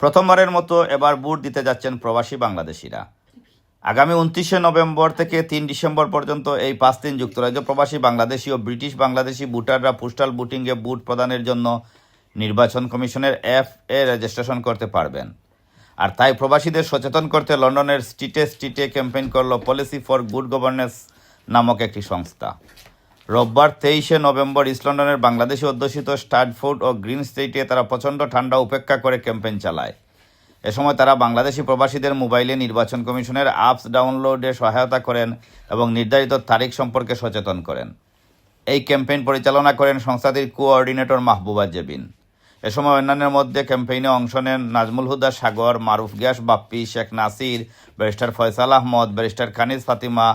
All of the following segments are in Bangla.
প্রথমবারের মতো এবার ভোট দিতে যাচ্ছেন প্রবাসী বাংলাদেশিরা। আগামী উনত্রিশে নভেম্বর থেকে তিন ডিসেম্বর পর্যন্ত এই পাঁচ দিন যুক্তরাজ্য প্রবাসী বাংলাদেশি ও ব্রিটিশ বাংলাদেশি ভোটাররা পোস্টাল ভোটিংয়ে ভোট প্রদানের জন্য নির্বাচন কমিশনের এফ এ রেজিস্ট্রেশন করতে পারবেন। আর তাই প্রবাসীদের সচেতন করতে লন্ডনের স্ট্রিটে স্ট্রিটে ক্যাম্পেইন করল পলিসি ফর গুড গভর্নেন্স নামক একটি সংস্থা। রোববার তেইশে নভেম্বর ইস্ট লন্ডনের বাংলাদেশি অধ্যুষিত স্টাডফোর্ড ও গ্রিন স্টেটে তারা প্রচণ্ড ঠান্ডা উপেক্ষা করে ক্যাম্পেইন চালায়। এ সময় তারা বাংলাদেশি প্রবাসীদের মোবাইলে নির্বাচন কমিশনের অ্যাপস ডাউনলোডে সহায়তা করেন এবং নির্ধারিত তারিখ সম্পর্কে সচেতন করেন। এই ক্যাম্পেইন পরিচালনা করেন সংস্থাটির কোঅর্ডিনেটর মাহবুবা জেবিন। এ সময় অন্যান্যের মধ্যে ক্যাম্পেইনে অংশ নেন নাজমুল হুদা, সাগর, মারুফ গ্যাস, বাপ্পি, শেখ নাসির, ব্যারিস্টার ফয়সাল আহমদ, ব্যারিস্টার খানিজ ফাতিমা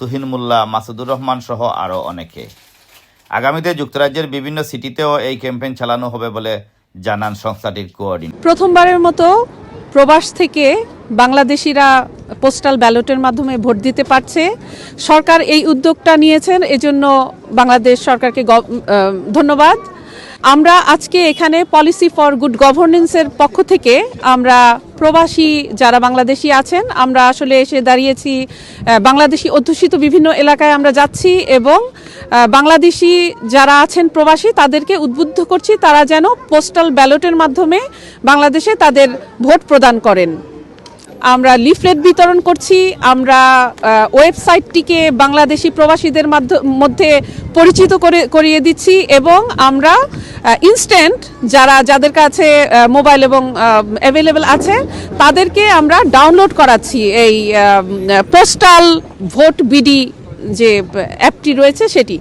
তুহিন মোল্লা, মাসুদুর রহমান সহ আরও অনেকে। আগামীতে যুক্তরাজ্যের বিভিন্ন সিটিতেও এই ক্যাম্পেইন চালানো হবে বলে জানান সংস্থাটির কোঅর্ডিনেটর। প্রথমবারের মতো প্রবাস থেকে বাংলাদেশিরা পোস্টাল ব্যালটের মাধ্যমে ভোট দিতে পারছে। সরকার এই উদ্যোগটা নিয়েছেন, এজন্য বাংলাদেশ সরকারকে ধন্যবাদ। আমরা আজকে এখানে পলিসি ফর গুড গভর্নেন্সের পক্ষ থেকে আমরা প্রবাসী যারা বাংলাদেশি আছেন, আমরা আসলে এসে দাঁড়িয়েছি বাংলাদেশি অধ্যুষিত বিভিন্ন এলাকায় আমরা যাচ্ছি এবং বাংলাদেশি যারা আছেন প্রবাসী, তাদেরকে উদ্বুদ্ধ করছি তারা যেন পোস্টাল ব্যালটের মাধ্যমে বাংলাদেশে তাদের ভোট প্রদান করেন। আমরা লিফলেট বিতরণ করছি, আমরা ওয়েবসাইটটিকে বাংলাদেশি প্রবাসীদের মাধ্য- পরিচিত করে, করিয়ে দিচ্ছি এবং আমরা ইনস্ট্যান্ট যারা, যাদের কাছে মোবাইল এবং অ্যাভেলেবেল আছে, তাদেরকে আমরা ডাউনলোড করাচ্ছি এই পোস্টাল ভোট বিডি যে অ্যাপটি রয়েছে সেটি।